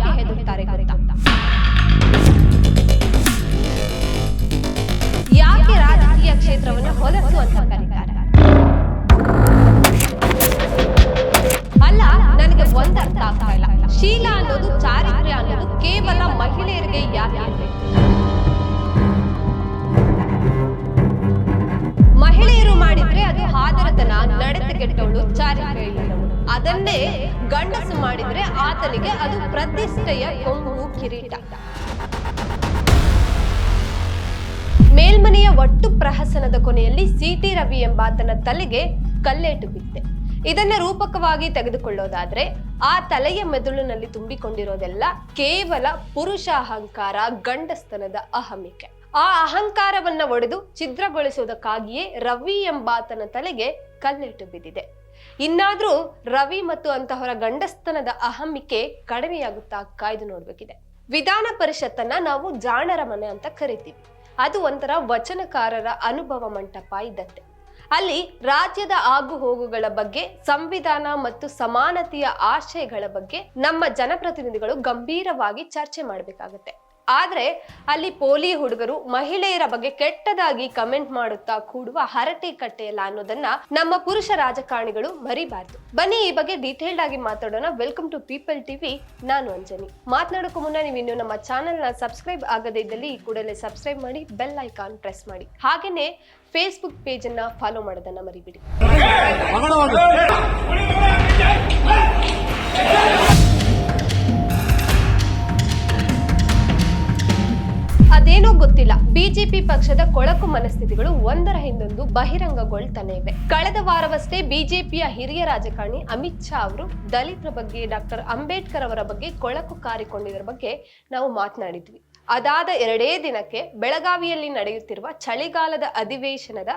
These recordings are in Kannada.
ಯಾಕೆ ಹೆದರ್ತಾರೆ ಗೊತ್ತಾ? ಯಾಕೆ ರಾಜಕೀಯ ಕ್ಷೇತ್ರವನ್ನು ಹೊಲಸು ಅಂತ ಕರೀತಾರೆ? ಅಲ್ಲ, ನನಗೆ ಒಂದರ್ಥ ಆಗ್ತಾ ಇಲ್ಲ. ಶೀಲ ಅನ್ನೋದು, ಚಾರಿತ್ರ್ಯ ಅನ್ನೋದು ಕೇವಲ ಮಹಿಳೆಯರಿಗೆ ಯಾಕೆ? ಮಹಿಳೆಯರು ಮಾಡಿದ್ರೆ ಅದು ಹಾದರತನ ಕೆಟ್ಟವಳು ಚಾರಿತ್ರ್ಯ ಇಲ್ಲದವಳು ಅದನ್ನೇ ಗಂಡಸು ಮಾಡಿದ್ರೆ ಆತನಿಗೆ ಅದು ಪ್ರತಿಷ್ಠೆಯ ಕೊಂಬು ಕಿರೀಟ. ಮೇಲ್ಮನೆಯ ಒಟ್ಟು ಪ್ರಹಸನದ ಕೊನೆಯಲ್ಲಿ ಸಿಟಿ ರವಿ ಎಂಬಾತನ ತಲೆಗೆ ಕಲ್ಲೇಟು ಬಿತ್ತೆ ಇದನ್ನ ರೂಪಕವಾಗಿ ತೆಗೆದುಕೊಳ್ಳೋದಾದ್ರೆ ಆ ತಲೆಯ ಮೆದುಳಿನಲ್ಲಿ ತುಂಬಿಕೊಂಡಿರೋದೆಲ್ಲ ಕೇವಲ ಪುರುಷ ಅಹಂಕಾರ, ಗಂಡಸ್ತನದ ಅಹಮಿಕೆ. ಆ ಅಹಂಕಾರವನ್ನ ಒಡೆದು ಛಿದ್ರಗೊಳಿಸುವುದಕ್ಕಾಗಿಯೇ ರವಿ ಎಂಬಾತನ ತಲೆಗೆ ಕಲ್ಲೇಟು ಬಿದ್ದಿದೆ. ಇನ್ನಾದ್ರೂ ರವಿ ಮತ್ತು ಅಂತಹವರ ಗಂಡಸ್ತನದ ಅಹಮಿಕೆ ಕಡಿಮೆಯಾಗುತ್ತಾ ಕಾಯ್ದು ನೋಡ್ಬೇಕಿದೆ. ವಿಧಾನ ಪರಿಷತ್ತನ್ನ ನಾವು ಜಾಣರ ಮನೆ ಅಂತ ಕರಿತೀವಿ. ಅದು ಒಂಥರ ವಚನಕಾರರ ಅನುಭವ ಮಂಟಪ ಇದ್ದಂತೆ. ಅಲ್ಲಿ ರಾಜ್ಯದ ಆಗು ಹೋಗುಗಳ ಬಗ್ಗೆ, ಸಂವಿಧಾನ ಮತ್ತು ಸಮಾನತೆಯ ಆಶಯಗಳ ಬಗ್ಗೆ ನಮ್ಮ ಜನಪ್ರತಿನಿಧಿಗಳು ಗಂಭೀರವಾಗಿ ಚರ್ಚೆ ಮಾಡಬೇಕಾಗತ್ತೆ. ಆದ್ರೆ ಅಲ್ಲಿ ಪೋಲಿ ಹುಡುಗರು ಮಹಿಳೆಯರ ಬಗ್ಗೆ ಕೆಟ್ಟದಾಗಿ ಕಮೆಂಟ್ ಮಾಡುತ್ತಾ ಕೂಡುವ ಹರಟೆ ಕಟ್ಟೆಯಲ್ಲ ಅನ್ನೋದನ್ನ ನಮ್ಮ ಪುರುಷ ರಾಜಕಾರಣಿಗಳು ಮರಿಬಾರ್ದು. ಬನ್ನಿ ಈ ಬಗ್ಗೆ ಡೀಟೇಲ್ಡ್ ಆಗಿ ಮಾತಾಡೋಣ. ವೆಲ್ಕಮ್ ಟು ಪೀಪಲ್ ಟಿವಿ ನಾನು ಅಂಜನಿ ಮಾತನಾಡೋಕ್ಕೂ ಮುನ್ನ ನೀವು ಇನ್ನು ನಮ್ಮ ಚಾನೆಲ್ನ ಸಬ್ಸ್ಕ್ರೈಬ್ ಆಗದೇ ಇದ್ದಲ್ಲಿ ಕೂಡಲೇ ಸಬ್ಸ್ಕ್ರೈಬ್ ಮಾಡಿ ಬೆಲ್ ಐಕಾನ್ ಪ್ರೆಸ್ ಮಾಡಿ. ಹಾಗೇನೆ ಫೇಸ್ಬುಕ್ ಪೇಜ್ ಅನ್ನ ಫಾಲೋ ಮಾಡೋದನ್ನ ಮರಿಬಿಡಿ. ಅದೇನೋ ಗೊತ್ತಿಲ್ಲ. ಬಿಜೆಪಿ ಪಕ್ಷದ ಕೊಳಕು ಮನಸ್ಥಿತಿಗಳು ಒಂದರ ಹಿಂದೊಂದು ಬಹಿರಂಗಗೊಳ್ತಾನೆ ಇವೆ ಕಳೆದ ವಾರವಷ್ಟೇ ಬಿಜೆಪಿಯ ಹಿರಿಯ ರಾಜಕಾರಣಿ ಅಮಿತ್ ಶಾ ಅವರು ದಲಿತರ ಬಗ್ಗೆ ಡಾಕ್ಟರ್ ಅಂಬೇಡ್ಕರ್ ಅವರ ಬಗ್ಗೆ ಕೊಳಕು ಕಾರಿಕೊಂಡಿದ್ದರ ಬಗ್ಗೆ ನಾವು ಮಾತನಾಡಿದ್ವಿ. ಅದಾದ ಎರಡೇ ದಿನಕ್ಕೆ ಬೆಳಗಾವಿಯಲ್ಲಿ ನಡೆಯುತ್ತಿರುವ ಚಳಿಗಾಲದ ಅಧಿವೇಶನದ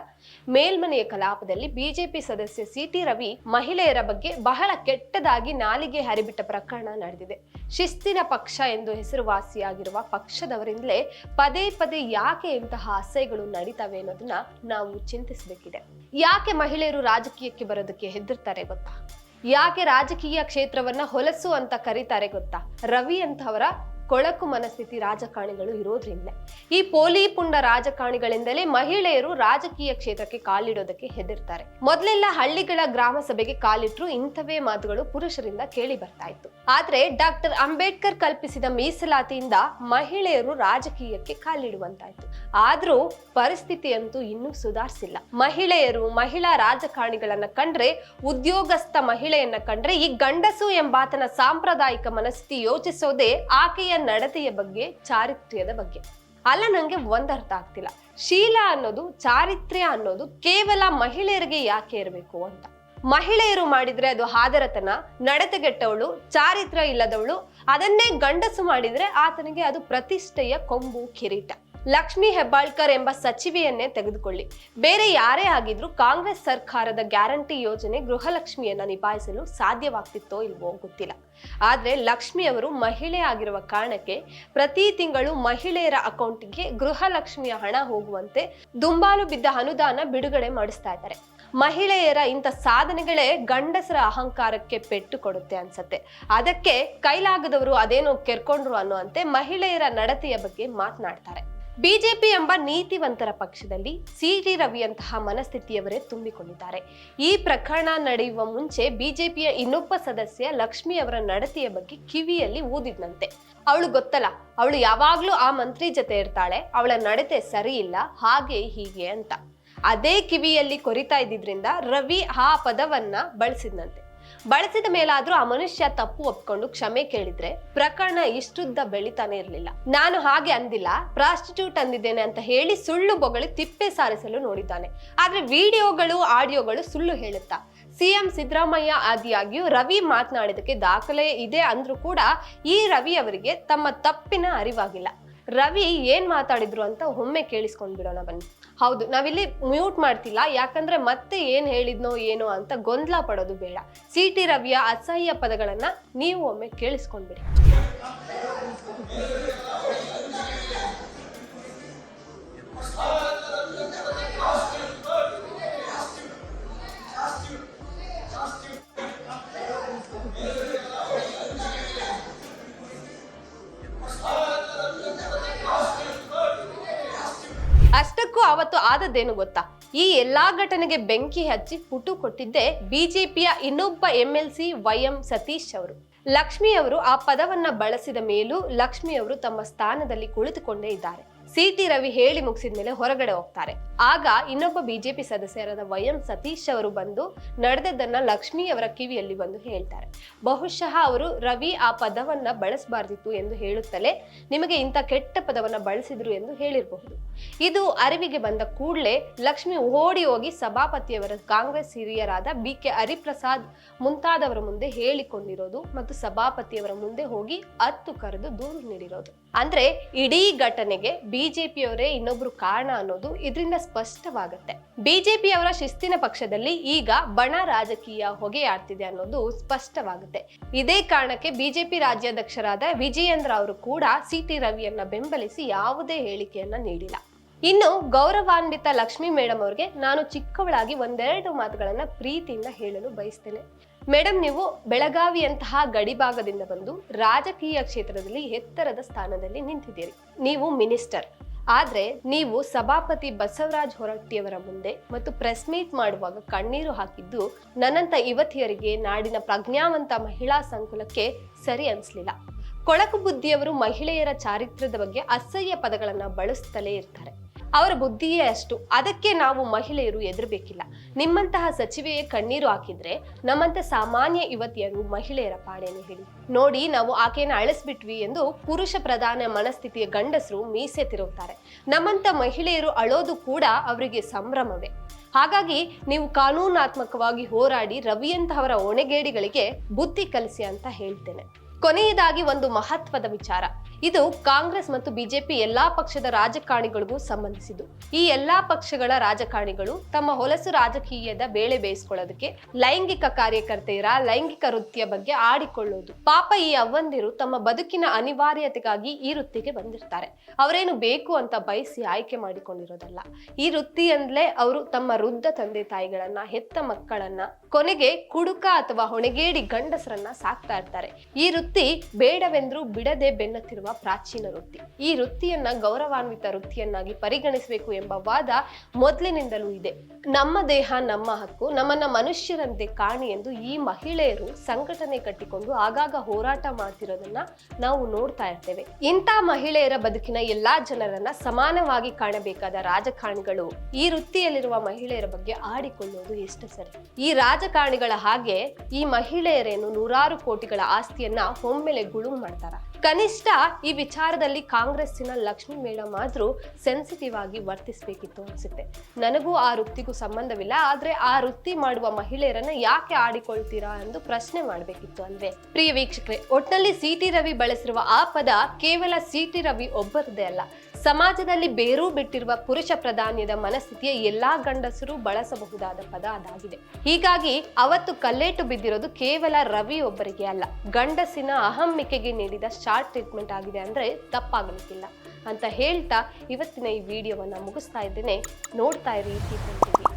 ಮೇಲ್ಮನೆಯ ಕಲಾಪದಲ್ಲಿ ಬಿಜೆಪಿ ಸದಸ್ಯ ಸಿಟಿ ರವಿ ಮಹಿಳೆಯರ ಬಗ್ಗೆ ಬಹಳ ಕೆಟ್ಟದಾಗಿ ನಾಲಿಗೆ ಹರಿಬಿಟ್ಟ ಪ್ರಕರಣ ನಡೆದಿದೆ. ಶಿಸ್ತಿನ ಪಕ್ಷ ಎಂದು ಹೆಸರುವಾಸಿಯಾಗಿರುವ ಪಕ್ಷದವರಿಂದಲೇ ಪದೇ ಪದೇ ಯಾಕೆ ಇಂತಹ ಅಸಹ್ಯಗಳು ನಡೀತವೆ ಅನ್ನೋದನ್ನ ನಾವು ಚಿಂತಿಸಬೇಕಿದೆ. ಯಾಕೆ ಮಹಿಳೆಯರು ರಾಜಕೀಯಕ್ಕೆ ಬರೋದಕ್ಕೆ ಹೆದರ್ತಾರೆ ಗೊತ್ತಾ? ಯಾಕೆ ರಾಜಕೀಯ ಕ್ಷೇತ್ರವನ್ನ ಹೊಲಸು ಅಂತ ಕರೀತಾರೆ ಗೊತ್ತಾ? ರವಿ ಅಂತವರ ಕೊಳಕು ಮನಸ್ಥಿತಿ ರಾಜಕಾರಣಿಗಳು ಇರೋದ್ರಿಂದ ಈ ಪೋಲಿ ಪುಂಡ ರಾಜಕಾರಣಿಗಳಿಂದಲೇ ಮಹಿಳೆಯರು ರಾಜಕೀಯ ಕ್ಷೇತ್ರಕ್ಕೆ ಕಾಲಿಡೋದಕ್ಕೆ ಹೆದರ್ತಾರೆ. ಮೊದಲೆಲ್ಲ ಹಳ್ಳಿಗಳ ಗ್ರಾಮ ಸಭೆಗೆ ಕಾಲಿಟ್ರು ಇಂಥವೇ ಮಾತುಗಳು ಪುರುಷರಿಂದ ಕೇಳಿ ಬರ್ತಾ ಇತ್ತು. ಆದ್ರೆ ಡಾಕ್ಟರ್ ಅಂಬೇಡ್ಕರ್ ಕಲ್ಪಿಸಿದ ಮೀಸಲಾತಿಯಿಂದ ಮಹಿಳೆಯರು ರಾಜಕೀಯಕ್ಕೆ ಕಾಲಿಡುವಂತಾಯ್ತು. ಆದ್ರೂ ಪರಿಸ್ಥಿತಿಯಂತೂ ಇನ್ನೂ ಸುಧಾರಿಸಿಲ್ಲ. ಮಹಿಳೆಯರು ಮಹಿಳಾ ರಾಜಕಾರಣಿಗಳನ್ನ ಕಂಡ್ರೆ, ಉದ್ಯೋಗಸ್ಥ ಮಹಿಳೆಯನ್ನ ಕಂಡ್ರೆ ಈ ಗಂಡಸು ಎಂಬಾತನ ಸಾಂಪ್ರದಾಯಿಕ ಮನಸ್ಥಿತಿ ಯೋಚಿಸೋದೇ ಆಕೆಯ ನಡತೆಯ ಬಗ್ಗೆ, ಚಾರಿತ್ರ್ಯದ ಬಗ್ಗೆ. ಅಲ್ಲ, ನಂಗೆ ಒಂದರ್ಥ ಆಗ್ತಿಲ್ಲ. ಶೀಲ ಅನ್ನೋದು, ಚಾರಿತ್ರ್ಯ ಅನ್ನೋದು ಕೇವಲ ಮಹಿಳೆಯರಿಗೆ ಯಾಕೆ ಇರಬೇಕು ಅಂತ. ಮಹಿಳೆಯರು ಮಾಡಿದ್ರೆ ಅದು ಹಾದರತನ, ನಡತೆಗೆಟ್ಟವಳು, ಚಾರಿತ್ರ್ಯ ಇಲ್ಲದವಳು, ಅದನ್ನೇ ಗಂಡಸು ಮಾಡಿದ್ರೆ ಆತನಿಗೆ ಅದು ಪ್ರತಿಷ್ಠೆಯ ಕೊಂಬು ಕಿರೀಟ. ಲಕ್ಷ್ಮಿ ಹೆಬ್ಬಾಳ್ಕರ್ ಎಂಬ ಸಚಿವೆಯನ್ನೇ ತೆಗೆದುಕೊಳ್ಳಿ. ಬೇರೆ ಯಾರೇ ಆಗಿದ್ರೂ ಕಾಂಗ್ರೆಸ್ ಸರ್ಕಾರದ ಗ್ಯಾರಂಟಿ ಯೋಜನೆ ಗೃಹಲಕ್ಷ್ಮಿಯನ್ನ ನಿಭಾಯಿಸಲು ಸಾಧ್ಯವಾಗ್ತಿತ್ತೋ ಇಲ್ವೋ ಗೊತ್ತಿಲ್ಲ. ಆದ್ರೆ ಲಕ್ಷ್ಮಿ ಅವರು ಮಹಿಳೆ ಆಗಿರುವ ಕಾರಣಕ್ಕೆ ಪ್ರತಿ ತಿಂಗಳು ಮಹಿಳೆಯರ ಅಕೌಂಟ್ಗೆ ಗೃಹಲಕ್ಷ್ಮಿಯ ಹಣ ಹೋಗುವಂತೆ ದುಂಬಾಲು ಬಿದ್ದ ಅನುದಾನ ಬಿಡುಗಡೆ ಮಾಡಿಸ್ತಾ ಇದ್ದಾರೆ. ಮಹಿಳೆಯರ ಇಂಥ ಸಾಧನೆಗಳೇ ಗಂಡಸರ ಅಹಂಕಾರಕ್ಕೆ ಪೆಟ್ಟು ಕೊಡುತ್ತೆ ಅನ್ಸತ್ತೆ. ಅದಕ್ಕೆ ಕೈಲಾಗದವರು ಅದೇನೋ ಕೆರ್ಕೊಂಡ್ರು ಅನ್ನುವಂತೆ ಮಹಿಳೆಯರ ನಡತೆಯ ಬಗ್ಗೆ ಮಾತನಾಡ್ತಾರೆ. ಬಿಜೆಪಿ ಎಂಬ ನೀತಿವಂತರ ಪಕ್ಷದಲ್ಲಿ ಸಿಟಿ ರವಿಯಂತಹ ಮನಸ್ಥಿತಿಯವರೇ ತುಂಬಿಕೊಂಡಿದ್ದಾರೆ. ಈ ಪ್ರಕರಣ ನಡೆಯುವ ಮುಂಚೆ ಬಿಜೆಪಿಯ ಇನ್ನೊಬ್ಬ ಸದಸ್ಯ ಲಕ್ಷ್ಮಿ ಅವರ ನಡತೆಯ ಬಗ್ಗೆ ಕಿವಿಯಲ್ಲಿ ಊದಿದ್ನಂತೆ. ಅವಳು ಗೊತ್ತಲ್ಲ, ಅವಳು ಯಾವಾಗ್ಲೂ ಆ ಮಂತ್ರಿ ಜೊತೆ ಇರ್ತಾಳೆ, ಅವಳ ನಡತೆ ಸರಿ ಇಲ್ಲ ಹಾಗೆ ಹೀಗೆ ಅಂತ. ಅದೇ ಕಿವಿಯಲ್ಲಿ ಕೊರಿತಾ ಇದ್ದಿದ್ರಿಂದ ರವಿ ಆ ಪದವನ್ನ ಬಳಸಿದ್ನಂತೆ. ಬಳಸಿದ ಮೇಲಾದ್ರೂ ಆ ಮನುಷ್ಯ ತಪ್ಪು ಒಪ್ಕೊಂಡು ಕ್ಷಮೆ ಕೇಳಿದ್ರೆ ಪ್ರಕರಣ ಇಷ್ಟುದ್ದ ಬೆಳಿತಾನೆ ಇರ್ಲಿಲ್ಲ. ನಾನು ಹಾಗೆ ಅಂದಿಲ್ಲ. ಪ್ರಾಸ್ಟಿಟ್ಯೂಟ್ ಅಂದಿದ್ದೇನೆ ಅಂತ ಹೇಳಿ ಸುಳ್ಳು ಬೊಗಳಿ ತಿಪ್ಪೆ ಸಾರಿಸಲು ನೋಡಿದ್ದಾನೆ. ಆದ್ರೆ ವಿಡಿಯೋಗಳು, ಆಡಿಯೋಗಳು ಸುಳ್ಳು ಹೇಳುತ್ತಾ? ಸಿಎಂ ಸಿದ್ದರಾಮಯ್ಯ ಆದಿಯಾಗಿಯೂ ರವಿ ಮಾತನಾಡಿದಕ್ಕೆ ದಾಖಲೆ ಇದೆ ಅಂದ್ರೂ ಕೂಡ ಈ ರವಿ ಅವರಿಗೆ ತಮ್ಮ ತಪ್ಪಿನ ಅರಿವಾಗಿಲ್ಲ. ರವಿ ಏನ್ ಮಾತಾಡಿದ್ರು ಅಂತ ಒಮ್ಮೆ ಕೇಳಿಸ್ಕೊಂಡ್ಬಿಡೋಣ ಬನ್ನಿ. ಹೌದು, ನಾವಿಲ್ಲಿ ಮ್ಯೂಟ್ ಮಾಡ್ತಿಲ್ಲ. ಯಾಕಂದ್ರೆ ಮತ್ತೆ ಏನ್ ಹೇಳಿದ್ನೋ ಏನೋ ಅಂತ ಗೊಂದಲ ಪಡೋದು ಬೇಡ. ಸಿ ಟಿ ರವಿಯ ಅಸಹ್ಯ ಪದಗಳನ್ನ ನೀವು ಒಮ್ಮೆ ಕೇಳಿಸ್ಕೊಂಡ್ಬಿಡಿ. ಅವತ್ತು ಆದದ್ದೇನು ಗೊತ್ತಾ? ಈ ಎಲ್ಲಾ ಘಟನೆಗೆ ಬೆಂಕಿ ಹಚ್ಚಿ ಪುಟು ಕೊಟ್ಟಿದ್ದೇ ಬಿಜೆಪಿಯ ಇನ್ನೊಬ್ಬ M L C Y M Satish ಅವರು. ಲಕ್ಷ್ಮಿ ಅವರು ಆ ಪದವನ್ನ ಬಳಸಿದ ಮೇಲೂ ಲಕ್ಷ್ಮಿ ಅವರು ತಮ್ಮ ಸ್ಥಾನದಲ್ಲಿ ಕುಳಿತುಕೊಂಡೇ ಇದ್ದಾರೆ. ಸಿಟಿ ರವಿ ಹೇಳಿ ಮುಗಿಸಿದ ಮೇಲೆ ಹೊರಗಡೆ ಹೋಗ್ತಾರೆ. ಆಗ ಇನ್ನೊಬ್ಬ ಬಿಜೆಪಿ ಸದಸ್ಯರಾದ ವೈ ಎಂ ಸತೀಶ್ ಅವರು ಬಂದು ನಡೆದದ್ದನ್ನ ಲಕ್ಷ್ಮಿ ಅವರ ಕಿವಿಯಲ್ಲಿ ಬಂದು ಹೇಳ್ತಾರೆ. ಬಹುಶಃ ಅವರು ರವಿ ಆ ಪದವನ್ನ ಬಳಸಬಾರ್ದಿತ್ತು ಎಂದು ಹೇಳುತ್ತಲೇ ನಿಮಗೆ ಇಂಥ ಕೆಟ್ಟ ಪದವನ್ನ ಬಳಸಿದ್ರು ಎಂದು ಹೇಳಿರಬಹುದು. ಇದು ಅರಿವಿಗೆ ಬಂದ ಕೂಡಲೇ ಲಕ್ಷ್ಮಿ ಓಡಿ ಹೋಗಿ ಸಭಾಪತಿಯವರ ಕಾಂಗ್ರೆಸ್ ಹಿರಿಯರಾದ ಬಿ ಕೆ ಹರಿಪ್ರಸಾದ್ ಮುಂತಾದವರ ಮುಂದೆ ಹೇಳಿಕೊಂಡಿರೋದು ಮತ್ತು ಸಭಾಪತಿಯವರ ಮುಂದೆ ಹೋಗಿ ಹತ್ತು ಕರೆದು ದೂರು ನೀಡಿರೋದು. ಅಂದ್ರೆ ಇಡೀ ಘಟನೆಗೆ ಬಿಜೆಪಿಯವರೇ ಇನ್ನೊಬ್ರು ಕಾರಣ ಅನ್ನೋದು ಇದರಿಂದ ಸ್ಪಷ್ಟವಾಗುತ್ತೆ. ಬಿಜೆಪಿಯವರ ಶಿಸ್ತಿನ ಪಕ್ಷದಲ್ಲಿ ಈಗ ಬಣ ರಾಜಕೀಯ ಹೊಗೆಯಾಡ್ತಿದೆ ಅನ್ನೋದು ಸ್ಪಷ್ಟವಾಗುತ್ತೆ. ಇದೇ ಕಾರಣಕ್ಕೆ ಬಿಜೆಪಿ ರಾಜ್ಯಾಧ್ಯಕ್ಷರಾದ ವಿಜಯೇಂದ್ರ ಅವರು ಕೂಡ ಸಿಟಿ ರವಿಯನ್ನ ಬೆಂಬಲಿಸಿ ಯಾವುದೇ ಹೇಳಿಕೆಯನ್ನ ನೀಡಿಲ್ಲ. ಇನ್ನು ಗೌರವಾನ್ವಿತ ಲಕ್ಷ್ಮಿ ಮೇಡಮ್ ಅವ್ರಿಗೆ ನಾನು ಚಿಕ್ಕವಳಾಗಿ ಒಂದೆರಡು ಮಾತುಗಳನ್ನ ಪ್ರೀತಿಯಿಂದ ಹೇಳಲು ಬಯಸ್ತೇನೆ. ಮೇಡಮ್ ನೀವು ಬೆಳಗಾವಿಯಂತಹ ಗಡಿಭಾಗದಿಂದ ಬಂದು ರಾಜಕೀಯ ಕ್ಷೇತ್ರದಲ್ಲಿ ಎತ್ತರದ ಸ್ಥಾನದಲ್ಲಿ ನಿಂತಿದ್ದೀರಿ. ನೀವು ಮಿನಿಸ್ಟರ್. ಆದ್ರೆ ನೀವು ಸಭಾಪತಿ ಬಸವರಾಜ್ ಹೊರಟ್ಟಿಯವರ ಮುಂದೆ ಮತ್ತು ಪ್ರೆಸ್ ಮೀಟ್ ಮಾಡುವಾಗ ಕಣ್ಣೀರು ಹಾಕಿದ್ದು ನನ್ನಂತ ಯುವತಿಯರಿಗೆ ನಾಡಿನ ಪ್ರಜ್ಞಾವಂತ ಮಹಿಳಾ ಸಂಕುಲಕ್ಕೆ ಸರಿ ಅನಿಸ್ಲಿಲ್ಲ. ಕೊಳಕು ಬುದ್ಧಿಯವರು ಮಹಿಳೆಯರ ಚಾರಿತ್ರ್ಯದ ಬಗ್ಗೆ ಅಸಹ್ಯ ಪದಗಳನ್ನ ಬಳಸುತ್ತಲೇ ಇರ್ತಾರೆ. ಅವರ ಬುದ್ಧಿಯೇ ಅಷ್ಟು. ಅದಕ್ಕೆ ನಾವು ಮಹಿಳೆಯರು ಎದುರಬೇಕಿಲ್ಲ ನಿಮ್ಮಂತಹ ಸಚಿವೆಯೇ ಕಣ್ಣೀರು ಹಾಕಿದ್ರೆ ನಮ್ಮಂತ ಸಾಮಾನ್ಯ ಯುವತಿಯರು ಮಹಿಳೆಯರ ಪಾಡೇನೆ ಹೇಳಿ. ನೋಡಿ ನಾವು ಆಕೆಯನ್ನು ಅಳಿಸ್ಬಿಟ್ವಿ ಎಂದು ಪುರುಷ ಪ್ರಧಾನ ಮನಸ್ಥಿತಿಯ ಗಂಡಸರು ಮೀಸೆ ತಿರುಗುತ್ತಾರೆ ನಮ್ಮಂತ ಮಹಿಳೆಯರು ಅಳೋದು ಕೂಡ ಅವರಿಗೆ ಸಂಭ್ರಮವೇ. ಹಾಗಾಗಿ ನೀವು ಕಾನೂನಾತ್ಮಕವಾಗಿ ಹೋರಾಡಿ ರವಿಯಂತಹವರ ಒಣಗೇಡಿಗಳಿಗೆ ಬುದ್ಧಿ ಕಲಿಸಿ ಅಂತ ಹೇಳ್ತೇನೆ. ಕೊನೆಯದಾಗಿ ಒಂದು ಮಹತ್ವದ ವಿಚಾರ. ಇದು ಕಾಂಗ್ರೆಸ್ ಮತ್ತು ಬಿಜೆಪಿ ಎಲ್ಲಾ ಪಕ್ಷದ ರಾಜಕಾರಣಿಗಳಿಗೂ ಸಂಬಂಧಿಸಿದ್ದು. ಈ ಎಲ್ಲಾ ಪಕ್ಷಗಳ ರಾಜಕಾರಣಿಗಳು ತಮ್ಮ ಹೊಲಸು ರಾಜಕೀಯದ ಬೇಳೆ ಬೇಯಿಸ್ಕೊಳ್ಳೋದಕ್ಕೆ ಲೈಂಗಿಕ ಕಾರ್ಯಕರ್ತೆಯರ ಲೈಂಗಿಕ ವೃತ್ತಿಯ ಬಗ್ಗೆ ಆಡಿಕೊಳ್ಳೋದು. ಪಾಪ ಈ ಅವ್ವಂದಿರು ತಮ್ಮ ಬದುಕಿನ ಅನಿವಾರ್ಯತೆಗಾಗಿ ಈ ವೃತ್ತಿಗೆ ಬಂದಿರ್ತಾರೆ. ಅವರೇನು ಬೇಕು ಅಂತ ಬಯಸಿ ಆಯ್ಕೆ ಮಾಡಿಕೊಂಡಿರೋದಲ್ಲ. ಈ ವೃತ್ತಿಯಂದ್ಲೇ ಅವರು ತಮ್ಮ ವೃದ್ಧ ತಂದೆ ತಾಯಿಗಳನ್ನ, ಹೆತ್ತ ಮಕ್ಕಳನ್ನ, ಕೊನೆಗೆ ಕುಡುಕ ಅಥವಾ ಹೊಣೆಗೇಡಿ ಗಂಡಸರನ್ನ ಸಾಕ್ತಾ ಇರ್ತಾರೆ. ಈ ವೃತ್ತಿ ಬೇಡವೆಂದ್ರೂ ಬಿಡದೆ ಬೆನ್ನತ್ತಿರುವ ಪ್ರಾಚೀನ ವೃತ್ತಿ. ಈ ವೃತ್ತಿಯನ್ನ ಗೌರವಾನ್ವಿತ ವೃತ್ತಿಯನ್ನಾಗಿ ಪರಿಗಣಿಸಬೇಕು ಎಂಬ ವಾದ ಮೊದಲಿನಿಂದಲೂ ಇದೆ. ನಮ್ಮ ದೇಹ, ನಮ್ಮ ಹಕ್ಕು, ನಮ್ಮನ್ನ ಮನುಷ್ಯರಂತೆ ಕಾಣಿ ಎಂದು ಈ ಮಹಿಳೆಯರು ಸಂಘಟನೆ ಕಟ್ಟಿಕೊಂಡು ಆಗಾಗ ಹೋರಾಟ ಮಾಡ್ತಿರೋದನ್ನ ನಾವು ನೋಡ್ತಾ ಇರ್ತೇವೆ. ಇಂಥ ಮಹಿಳೆಯರ ಬದುಕಿನ ಎಲ್ಲಾ ಜನರನ್ನ ಸಮಾನವಾಗಿ ಕಾಣಬೇಕಾದ ರಾಜಕಾರಣಿಗಳು ಈ ವೃತ್ತಿಯಲ್ಲಿರುವ ಮಹಿಳೆಯರ ಬಗ್ಗೆ ಆಡಿಕೊಳ್ಳುವುದು ಎಷ್ಟು ಸರಿ. ಈ ರಾಜಕಾರಣಿಗಳ ಹಾಗೆ ಈ ಮಹಿಳೆಯರೇನು ನೂರಾರು ಕೋಟಿಗಳ ಆಸ್ತಿಯನ್ನ ಒಮ್ಮೆಲೆ ಮಾಡ್ತಾರ. ಕನಿಷ್ಠ ಈ ವಿಚಾರದಲ್ಲಿ ಕಾಂಗ್ರೆಸ್ಸಿನ ಲಕ್ಷ್ಮಿ ಮೇಡಮ್ ಆದ್ರೂ ಸೆನ್ಸಿಟಿವ್ ಆಗಿ ವರ್ತಿಸ್ಬೇಕಿತ್ತು ಅನ್ಸುತ್ತೆ. ನನಗೂ ಆ ವೃತ್ತಿಗೂ ಸಂಬಂಧವಿಲ್ಲ, ಆದ್ರೆ ಆ ವೃತ್ತಿ ಮಾಡುವ ಮಹಿಳೆಯರನ್ನ ಯಾಕೆ ಆಡಿಕೊಳ್ತೀರಾ ಎಂದು ಪ್ರಶ್ನೆ ಮಾಡಬೇಕಿತ್ತು ಅಲ್ವೇ. ಪ್ರಿಯ ವೀಕ್ಷಕರೇ, ಒಟ್ನಲ್ಲಿ ಸಿಟಿ ರವಿ ಬಳಸಿರುವ ಆ ಪದ ಕೇವಲ ಸಿಟಿ ರವಿ ಒಬ್ಬರದೇ ಅಲ್ಲ ಸಮಾಜದಲ್ಲಿ ಬೇರೂ ಬಿಟ್ಟಿರುವ ಪುರುಷ ಪ್ರಧಾನ್ಯದ ಮನಸ್ಥಿತಿಯ ಎಲ್ಲಾ ಗಂಡಸರು ಬಳಸಬಹುದಾದ ಪದ ಅದಾಗಿದೆ. ಹೀಗಾಗಿ ಅವತ್ತು ಕಲ್ಲೇಟು ಬಿದ್ದಿರೋದು ಕೇವಲ ರವಿ ಒಬ್ಬರಿಗೆ ಅಲ್ಲ. ಗಂಡಸಿನ ಅಹಮ್ಮಿಕೆಗೆ ನೀಡಿದ ಶಾರ್ಟ್ ಟ್ರೀಟ್ಮೆಂಟ್ ಆಗಿದೆ ಅಂದ್ರೆ ತಪ್ಪಾಗಲಿಕ್ಕಿಲ್ಲ. ಅಂತ ಹೇಳ್ತಾ ಇವತ್ತಿನ ಈ ವಿಡಿಯೋವನ್ನ ಮುಗಿಸ್ತಾ ಇದ್ದೇನೆ. ನೋಡ್ತಾ ಇರಿ